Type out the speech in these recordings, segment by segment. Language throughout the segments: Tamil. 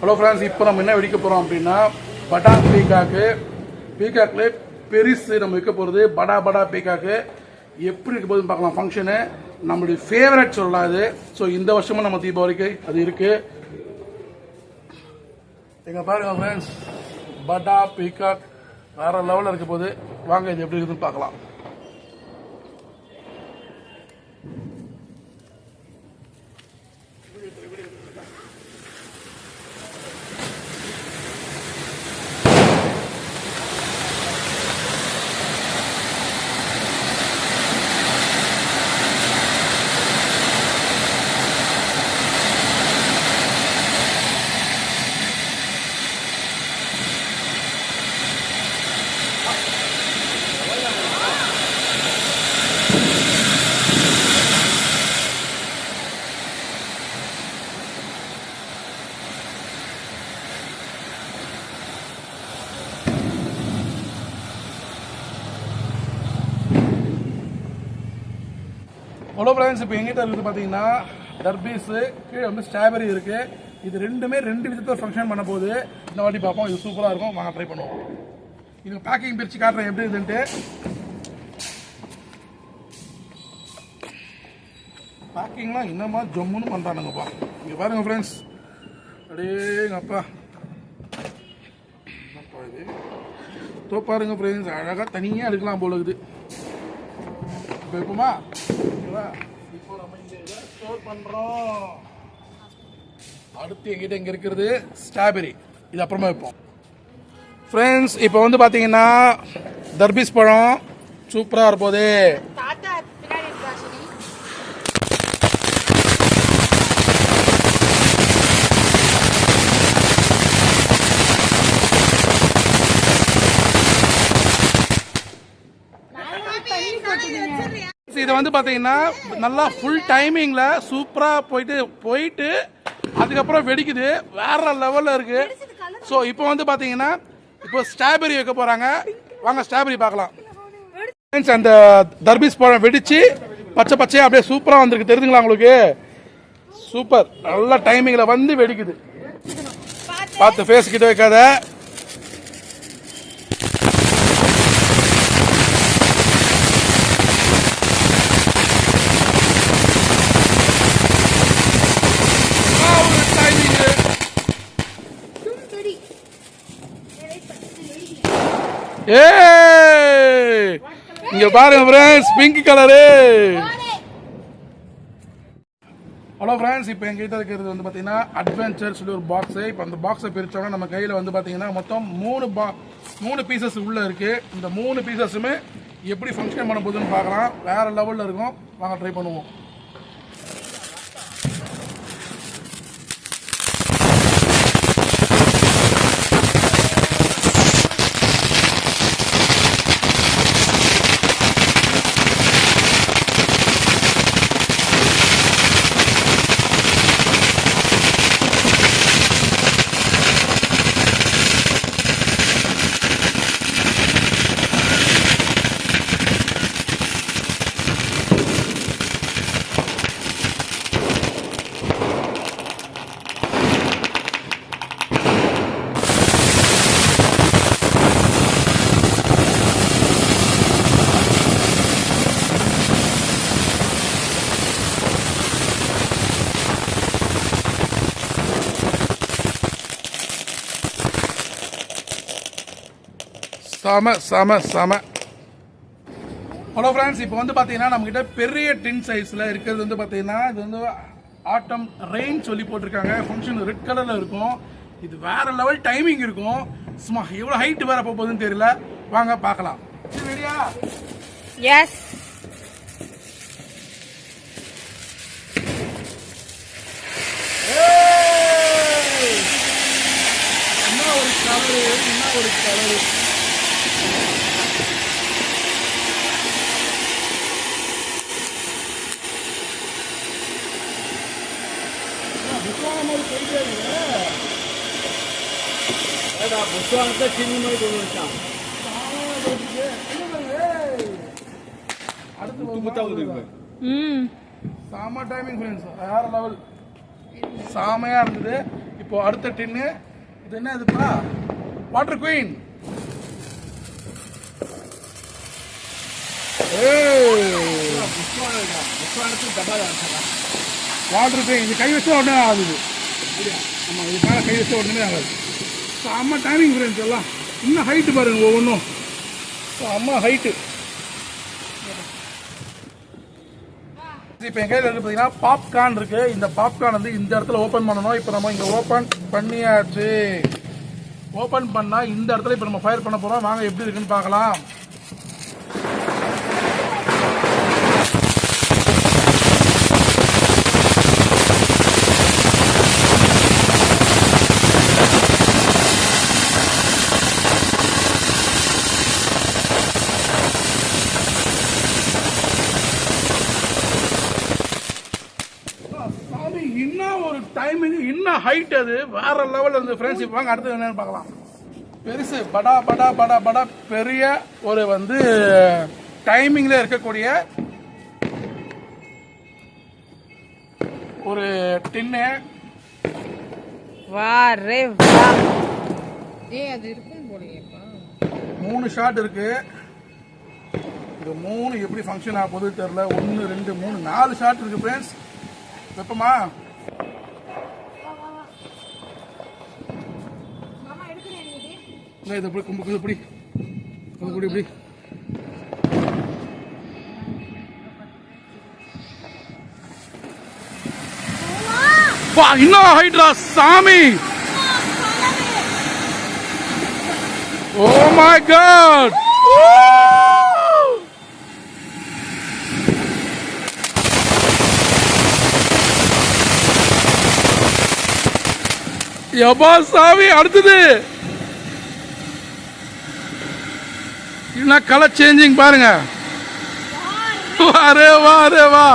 ஹலோ ஃப்ரெண்ட்ஸ் இப்போ நம்ம என்ன வெடிக்க போகிறோம் அப்படின்னா பட்டா பீகாக்கு பீகாக்கில் பெருசு நம்ம வைக்க போகிறது படா படா பீக்காக்கு எப்படி இருக்க போகுதுன்னு பார்க்கலாம். ஃபங்க்ஷனு நம்மளுடைய ஃபேவரட் சொல்லலாம் அது. ஸோ இந்த வருஷமும் நம்ம தீபாவளிக்கு அது இருக்குது எங்கள் பாருங்க ஃப்ரெண்ட்ஸ் பட்டா பீகாக் வேறு லெவலில் இருக்க போது வாங்க இது எப்படி இருக்குதுன்னு பார்க்கலாம் ஹலோ ஃப்ரெண்ட்ஸ் இப்போ எங்கிட்ட இருக்குது பார்த்தீங்கன்னா தர்பீஸு கீழே வந்து ஸ்ட்ராபெரி இருக்கு. இது ரெண்டுமே ரெண்டு விதத்தில் ஃபங்க்ஷன் பண்ண போகுது. இந்த வாட்டி பார்ப்போம் இது சூப்பராக இருக்கும். வாங்க ட்ரை பண்ணுவோம். இது பேக்கிங் பிரித்து காட்டுறேன். எப்படி இதுன்ட்டு பேக்கிங்லாம் என்னமா ஜம்முன்னு பண்ணுறானுங்கப்பா இங்கே பாருங்க ஃப்ரெண்ட்ஸ் அடேங்கப்பா என்னப்பா இது? தோ பாருங்க ஃப்ரெண்ட்ஸ் அழகாக தனியாக எடுக்கலாம் போல இருக்குது. இப்போ வைப்போமா ஸ்டோர் பண்ணுறோம் அடுத்து எங்கிட்ட இங்கே இருக்கிறது ஸ்ட்ராபெரி இது அப்புறமா வைப்போம். ஃப்ரெண்ட்ஸ் இப்போ வந்து பார்த்தீங்கன்னா தர்பீஸ் பழம் சூப்பராக இருப்போது தாத்தா பின்னாடி இருக்கா சரி இது வந்து பார்த்தீங்கன்னா நல்லா ஃபுல் டைமிங்கில் சூப்பராக போயிட்டு போயிட்டு அதுக்கப்புறம் வெடிக்குது. வேற லெவலில் இருக்கு. ஸோ இப்போ வந்து பார்த்தீங்கன்னா இப்போ ஸ்ட்ராபெரி வைக்க போகிறாங்க வாங்க ஸ்ட்ராபெரி பார்க்கலாம். அந்த தர்பீஸ் பழம் வெடிச்சு பச்சை பச்சையாக அப்படியே சூப்பராக வந்திருக்கு. தெரியுதுங்களா உங்களுக்கு? சூப்பர் நல்ல டைமிங்கில் வந்து வெடிக்குது. பார்த்து ஃபேஸ் கிட்ட வைக்காத ஆ, ஒரு timing. ஏய் இங்க பாருங்க friends pink colour hello friends இப்போ எங்கிட்ட இருக்கிறது வந்து பார்த்தீங்கன்னா அட்வென்ச்சர் சொல்லி ஒரு பாக்ஸு இப்போ அந்த பாக்ஸை பிரித்தோம்னா நம்ம கையில் வந்து பார்த்தீங்கன்னா மொத்தம் மூணு பா மூணு பீசஸ் உள்ளே இருக்குது இந்த மூணு பீசஸுமே எப்படி ஃபங்க்ஷன் பண்ண போகுதுன்னு பார்க்கலாம். வேறு லெவலில் இருக்கும். வாங்க ட்ரை பண்ணுவோம். செம செம செம. ஹலோ ஃப்ரெண்ட்ஸ் இப்போ வந்து பார்த்தீங்கன்னா நம்மக்கிட்ட பெரிய டின் சைஸில் இருக்கிறது வந்து பார்த்தீங்கன்னா இது வந்து ஆட்டம் ரெயின் சொல்லி போட்டிருக்காங்க. ஃபங்க்ஷன் ரெட் கலரில் இருக்கும். இது வேற லெவல் டைமிங் இருக்கும். சும்மா எவ்வளோ ஹைட் வேற போக போகுதுன்னு தெரியல. வாங்க பார்க்கலாம். சரி, ரெடியா எஸ்! என்ன ஒரு கலரு என்ன ஒரு கலரு புஷ்வானத்தை சின்ன மாதிரி கொண்டு வச்சான் அடுத்து முத்து ஊதுங்க ம். செம டைமிங் ஃப்ரெண்ட்ஸ் வேற லெவல் செமையா இருந்தது. இப்போ அடுத்த டின்னு இது என்ன இதுப்பா வாட்டர் குயின் வாட்ரு குயின் இது கை வச்சு உடனே ஆகுது. ஆமாம் இது மேலே கை வச்சு உடனே ஆகாது. அம்மா டைமிங் ஃப்ரெண்ட்ஸ் எல்லாம் இன்னும் ஹைட்டு பாருங்க ஒவ்வொன்றும். அம்மா ஹைட்டு இப்போ என் கையில் இருக்குது பார்த்தீங்கன்னா பாப்கார்ன் இருக்கு. இந்த பாப்கார்ன் வந்து இந்த இடத்துல ஓப்பன் பண்ணணும். இப்போ நம்ம இங்கே ஓப்பன் பண்ணியாச்சு. ஓப்பன் பண்ணால் இந்த இடத்துல இப்போ நம்ம ஃபயர் பண்ண போகிறோம் வாங்க எப்படி இருக்குன்னு பார்க்கலாம். சாமி இன்னும் ஒரு டைமிங் இன்னும் ஹைட் அது. வேற லெவல் இருந்து ஃப்ரெண்ட்ஸ் இப்போ வாங்க அடுத்தது என்னன்னு பார்க்கலாம். பெருசு படா படா படா படா. பெரிய ஒரு வந்து டைமிங்ல இருக்கக்கூடிய ஒரு டின்னு வா ரே வா. ஏய் அது இருக்கும் போலயேப்பா. மூணு ஷாட் இருக்கு. இந்த மூணு எப்படி ஃபங்க்ஷன் ஆக போகுது தெரியல. ஒன்று ரெண்டு மூணு நாலு ஷாட் இருக்கு ஃப்ரெண்ட்ஸ் வெப்பமா? இல்லை இது இப்படி கும்பு இது இப்படி இது இப்படி இப்படி பா இன்னும் ஹைட்ரா சாமி. ஓ மை காட் யப்பா சாமி அடுத்தது. என்ன கலர் சேஞ்சிங் பாருங்க. அரே வா அரே வா.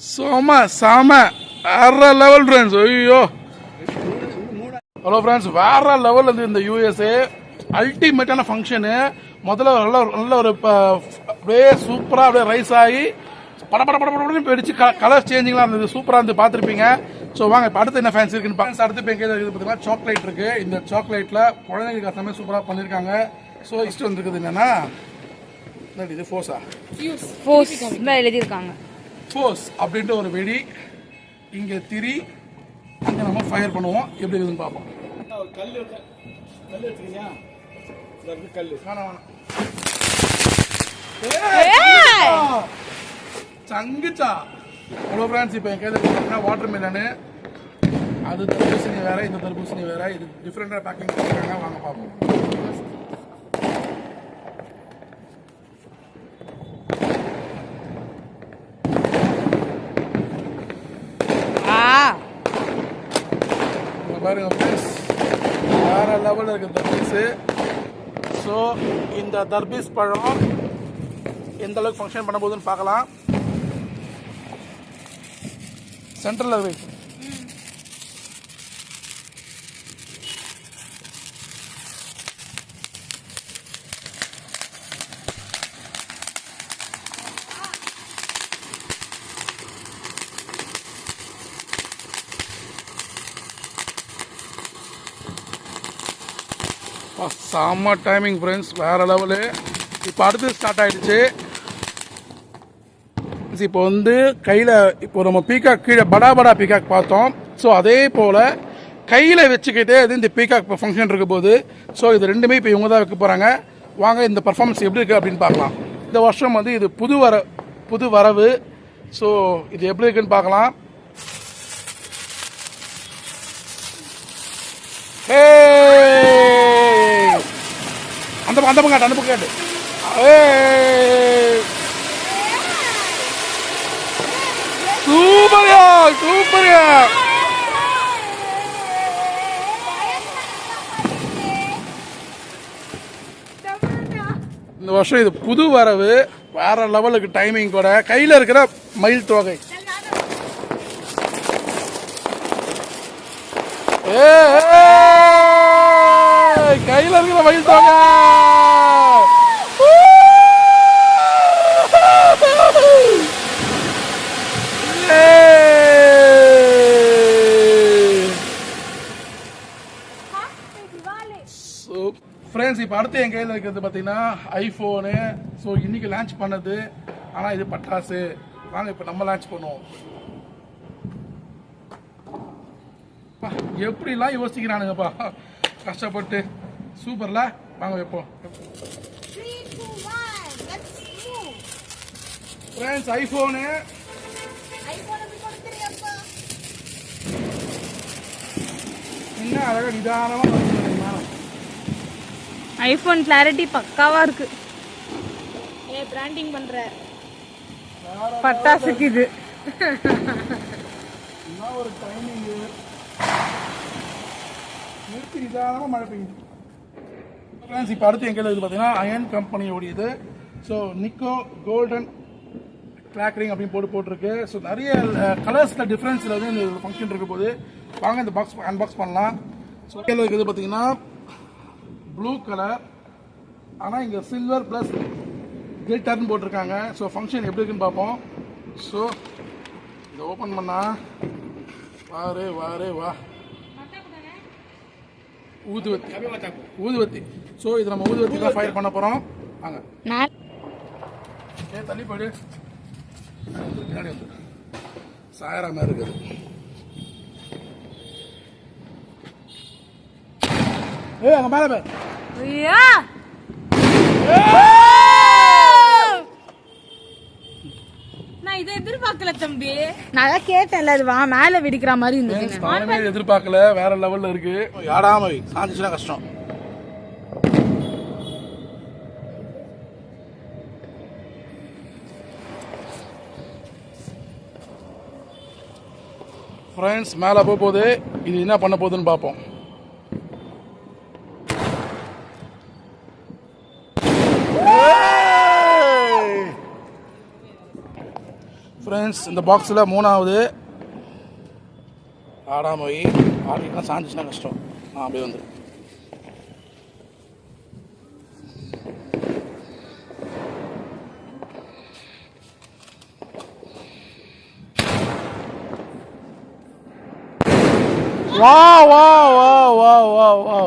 சோம சாம வேற லெவல் ஃப்ரெண்ட்ஸ் ஐயோ. ஹலோ ஃப்ரெண்ட்ஸ் வேற லெவல் இது இந்த யூஎஸ்ஏ அல்டிமேட்டான ஃபங்க்ஷனு முதல்ல நல்ல ஒரு- நல்ல ஒரு அப்படியே சூப்பராக அப்படியே ரைஸ் ஆகி பட பட பட படன்னு போயிடுச்சு கலர் சேஞ்சிங்லாம் இருந்தது. சூப்பராக இருந்து பார்த்துருப்பீங்க. ஸோ வாங்க இப்போ அடுத்து என்ன ஃபேன்ஸ் இருக்குன்னு பார்த்து அடுத்து இப்போ எங்கே இருக்குது பார்த்தீங்கன்னா சாக்லேட் இருக்கு. இந்த சாக்லேட்டில் குழந்தைங்களுக்கு அசமே சூப்பராக பண்ணியிருக்காங்க ஸோ இஷ்டம் வந்துருக்குது என்னன்னா இது? ஃபோஸா ஃபோர்ஸ் தான் எழுதியிருக்காங்க. ஃபோர்ஸ் அப்படின்ட்டு ஒரு வெடி இங்கே திரி அங்கே நம்ம ஃபயர் பண்ணுவோம். எப்படி இருக்குதுன்னு பார்ப்போம் கல் கல் இருக்கு கல் வேணாம் வேணாம். சங்குச்சா ஹலோ ஃப்ரெண்ட்ஸ் இப்போ என் கையில் பார்த்தீங்கன்னா வாட்டர் மிலனு அது தர்பூசணி வேற இந்த தர்பூசணி வேற. இது டிஃப்ரெண்டாக பேக்கிங் பண்ணிருக்காங்க. வாங்க பார்ப்போம் பாருங்க ஃப்ரெண்ட்ஸ் வேற லெவலில் இருக்கு தர்பீஸு ஸோ இந்த தர்பீஸ் பழம் எந்த அளவுக்கு ஃபங்க்ஷன் பண்ண போகுதுன்னு பார்க்கலாம். சென்ட்ரலில் வை அப்பா, செம்ம டைமிங் ஃப்ரெண்ட்ஸ் வேற லெவலு இப்போ அடுத்து ஸ்டார்ட் ஆயிடுச்சு இப்போ வந்து கையில் இப்போ நம்ம பீகாக் கீழே படா படா பீகாக் பார்த்தோம். ஸோ அதே போல் கையில் வச்சுக்கிட்டே அது இந்த பீகாக் ஃபங்க்ஷன் இருக்க போது ஸோ இது ரெண்டுமே இப்போ இவங்க தான் வைக்க போகிறாங்க வாங்க இந்த பர்ஃபார்மன்ஸ் எப்படி இருக்குது அப்படின்னு பார்க்கலாம். இந்த வருஷம் வந்து இது புது வர புது வரவு. ஸோ இது எப்படி இருக்குன்னு பார்க்கலாம். அந்த அந்த பக்கம் அந்த பக்கம் ஏ ஏய்! சூப்பர்யா சூப்பர்யா. இந்த வருஷம் இது புது வரவு வேற லெவலுக்கு டைமிங் கூட. கையில இருக்கிற மயில் தொகை. கையில் கையில இருக்கிற மயில் தொகை. இப்போ அடுத்து என் கையில் இருக்கிறது பார்த்தீங்கன்னா ஐஃபோனு ஸோ இன்னைக்கு லான்ச் பண்ணது ஆனால் இது பட்டாசு. வாங்க இப்போ நம்ம லான்ச் பண்ணுவோம். எப்படிலாம் யோசிக்கிறானுங்கப்பா. கஷ்டப்பட்டு. சூப்பர்ல. வாங்க வைப்போம். Friends iPhone. என்ன அழகாக நிதானமாக? ஐஃபோன் கிளாரிட்டி பக்காவா இருக்கு. ஏ பிராண்டிங் பண்ற. வேற பட்டாசுக்கு இது. என்ன ஒரு டைமிங்கு நிறுத்தி நிதானமாக மழை பெய்யுது. ஃப்ரெண்ட்ஸ் இப்போ அடுத்து எங்கே இது பார்த்தீங்கன்னா அயன் கம்பெனியோடையது ஸோ நிக்கோ கோல்டன் கிளாக்ரிங் அப்படின்னு போட்டு போட்டிருக்கு. ஸோ நிறைய கலர்ஸில் டிஃப்ரென்ஸில் வந்து இந்த ஃபங்க்ஷன் இருக்க போது வாங்க இந்த பாக்ஸ் அன்பாக்ஸ் பண்ணலாம். ஸோ கீழே இருக்கிறது பார்த்தீங்கன்னா ப்ளூ கலர் ஆனால் இங்கே சில்வர் ப்ளஸ் கிளிட்டர்னு போட்டிருக்காங்க. ஸோ ஃபங்க்ஷன் எப்படி இருக்குன்னு பார்ப்போம். ஸோ இதை ஓப்பன் பண்ணா வாரே வாரே வா ஊதுவத்தி ஊதுவத்தி ஸோ இது நம்ம ஊதுவத்தி தான் ஃபயர் பண்ண போகிறோம் வாங்க. ஏ தள்ளி போயிடு பின்னாடி வந்து சாயரா மாதிரி இருக்குது. ஏய் அங்க மேல போய் ஐயா நான் இதை எதிர்பார்க்கல தம்பி. நான் தான் கேட்டேன்ல அது வா மேல வெடிக்கிற மாதிரி இருந்தது நானுமே எதிர்பார்க்கல வேற லெவல்ல இருக்கு. யாடாம வை. சாஞ்சிச்சுன்னா கஷ்டம். ஃப்ரெண்ட்ஸ் மேலே போக போகுது. இது என்ன பண்ண போகுதுன்னு பார்ப்போம் ஃப்ரெண்ட்ஸ் இந்த பாக்ஸில் மூணாவது. ஆடாம போய் ஆடினா சாஞ்சிச்சுன்னா கஷ்டம். நான் அப்படியே வந்து வா வா வா வா வா வா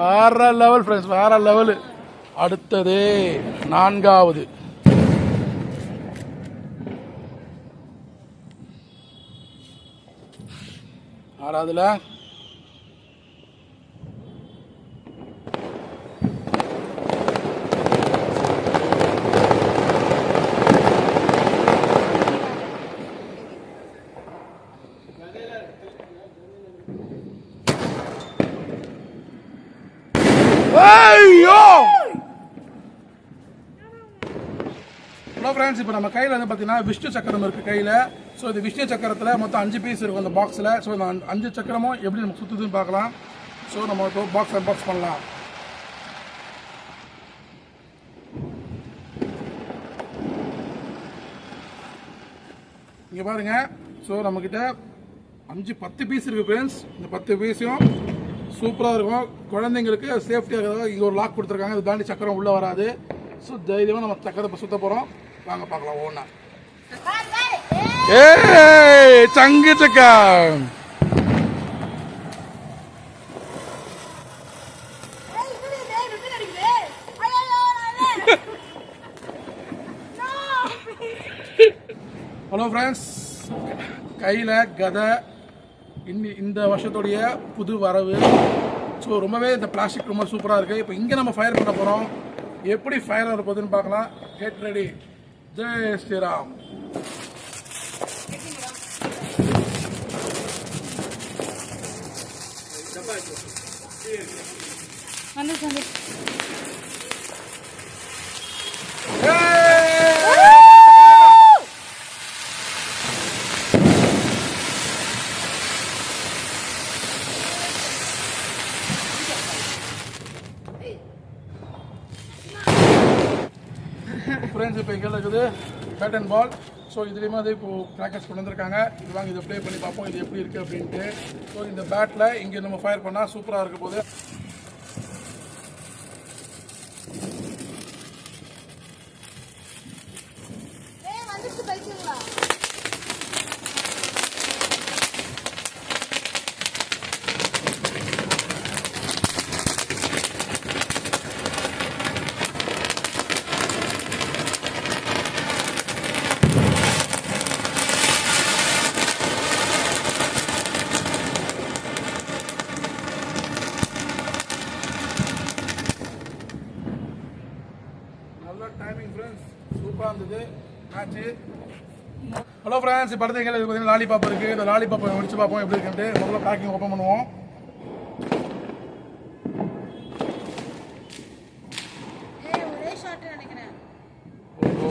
வேற லெவல் ஃப்ரெண்ட்ஸ் வேற லெவல் அடுத்தது நான்காவது. ஆறாவதுல ஐயோ ஹலோ ஃப்ரெண்ட்ஸ் இப்போ நம்ம கையில் வந்து பார்த்தீங்கன்னா விஷ்ணு சக்கரம் இருக்குது கையில். ஸோ இந்த விஷ்ணு சக்கரத்தில் மொத்தம் அஞ்சு பீஸ் இருக்கும் அந்த பாக்ஸில் ஸோ இந்த அஞ்சு- சக்கரமும் எப்படி நமக்கு சுற்றுதுன்னு பார்க்கலாம். ஸோ நம்ம இப்போ பாக்ஸ் அன்பாக்ஸ் பண்ணலாம். இங்கே பாருங்க. ஸோ நம்மக்கிட்ட அஞ்சு பத்து பீஸ் இருக்குது ஃப்ரெண்ட்ஸ் இந்த பத்து பீஸையும் சூப்பராக இருக்கும். குழந்தைங்களுக்கு சேஃப்டியாக இருக்கிறதாக இங்கே ஒரு லாக் கொடுத்துருக்காங்க. இது தாண்டி சக்கரம் உள்ளே வராது. ஸோ தைரியமாக நம்ம சக்கரத்தை இப்போ சுத்த போகிறோம் வாங்க பார்க்கலாம் ஒன்றா ஏய் சங்கு சக்கா ஏய், இது இது, ரிப்பன் அடிக்குது. ஐயையோ, நானே. ஹலோ ஃப்ரெண்ட்ஸ் கையில் கதை இன்னி இந்த வருஷத்துடைய புது வரவு. ஸோ ரொம்பவே இந்த பிளாஸ்டிக் ரொம்ப சூப்பராக இருக்குது இப்போ இங்கே நம்ம ஃபயர் பண்ண போகிறோம் எப்படி ஃபயர் வர போகுதுன்னு பார்க்கலாம். கெட் ரெடி ஜெய் ஸ்ரீராம் வந்து வந்து ஃப்ரெண்ட்ஸ் இப்போ எங்கே இருக்குது பேட் அண்ட் பால் ஸோ இதுலேயுமே வந்து இப்போது ப்ராக்டிஸ் கொண்டு வந்திருக்காங்க. இது வாங்க இதை ப்ளே பண்ணி பார்ப்போம் இது எப்படி இருக்குது அப்படின்ட்டு. ஸோ இந்த பேட்டில் இங்கே நம்ம ஃபயர் பண்ணால் சூப்பராக இருக்க போது ஆச்சு. ஹலோ ஃப்ரெண்ட்ஸ் படத்தை எங்கே பார்த்தீங்கன்னா லாலிபாப் இருக்குது இந்த லாலிபாப் முடிச்சு பார்ப்போம். எப்படி இருக்குன்ட்டு. முதல்ல பேக்கிங் ஓப்பன் பண்ணுவோம் ஏய் ஒரே ஷாட் நினைக்கிறேன் ஓ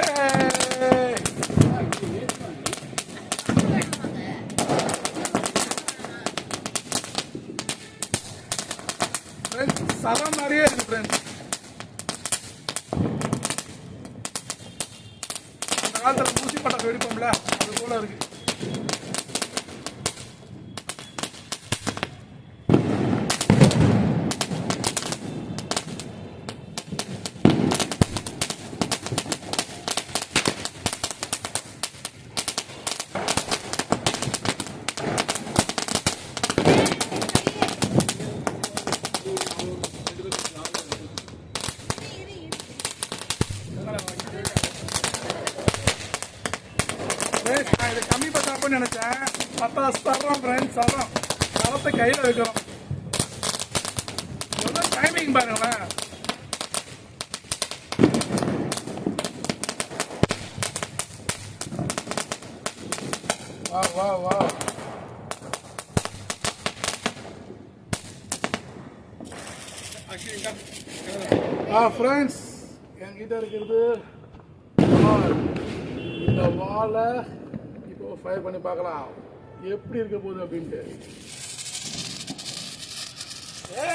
ஏய் Friends, சரம் மாதிரியே இருக்கு ஃப்ரெண்ட்ஸ் அந்த காலத்தில் ஊசி பட்டாசு வெடிப்போம்ல அது போல இருக்கு Friends, நான் இதை கம்மி பண்ணாப்பன்னு நினைச்சேன் பத்தாசு தர்றோம் ஃப்ரெண்ட்ஸ் தர்றோம் தரத்தை கையில் வைக்கிறோம் எவ்வளோ பாருங்களேன் வா வா வா ஆ ஃப்ரெண்ட்ஸ் என்கிட்ட இருக்கிறது இந்த வாலை இப்போ ஃபயர் பண்ணி பார்க்கலாம். எப்படி இருக்க போகுது அப்படின்ட்டு. ஏ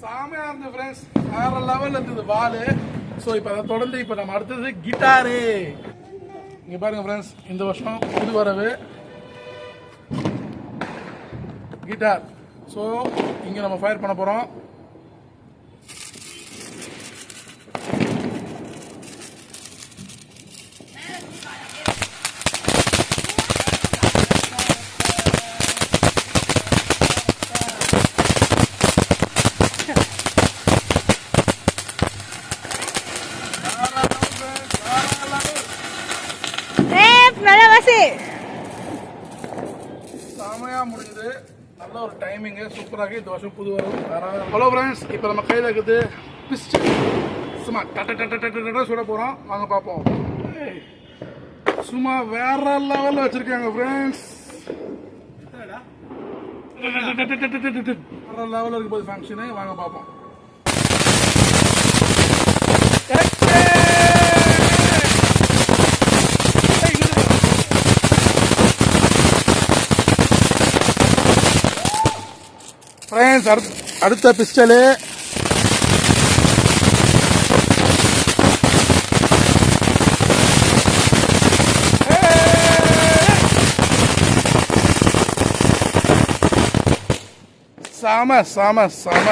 செமையா இருந்தது ஃப்ரெண்ட்ஸ் வேறு லெவலில் இருந்தது வாலு. ஸோ இப்போ அதை தொடர்ந்து இப்போ நம்ம அடுத்தது கிட்டாரு. இங்கே பாருங்கள் ஃப்ரெண்ட்ஸ் இந்த வருஷம் புது வரவு. கிட்டார். ஸோ இங்கே நம்ம ஃபயர் பண்ண போகிறோம் நல்ல வாசி செமையா முடிஞ்சது நல்ல ஒரு டைமிங்கு சூப்பராக இந்த வருஷம் புது வரும் ஹலோ ஃப்ரெண்ட்ஸ் இப்போ நம்ம கையில் இருக்குது பிஸ்டல் சும்மா டட்ட டட்ட டட்ட டட்ட சுட போகிறோம் வாங்க பார்ப்போம். சும்மா வேற லெவலில் வச்சுருக்காங்க ஃப்ரெண்ட்ஸ் வேற லெவலில் இருக்கும் போது ஃபங்க்ஷனு வாங்க பார்ப்போம் ஏய், இங்க இரு. ஃப்ரெண்ட்ஸ் அடுத்த அடுத்த பிஸ்டலு சாம சாம சாம.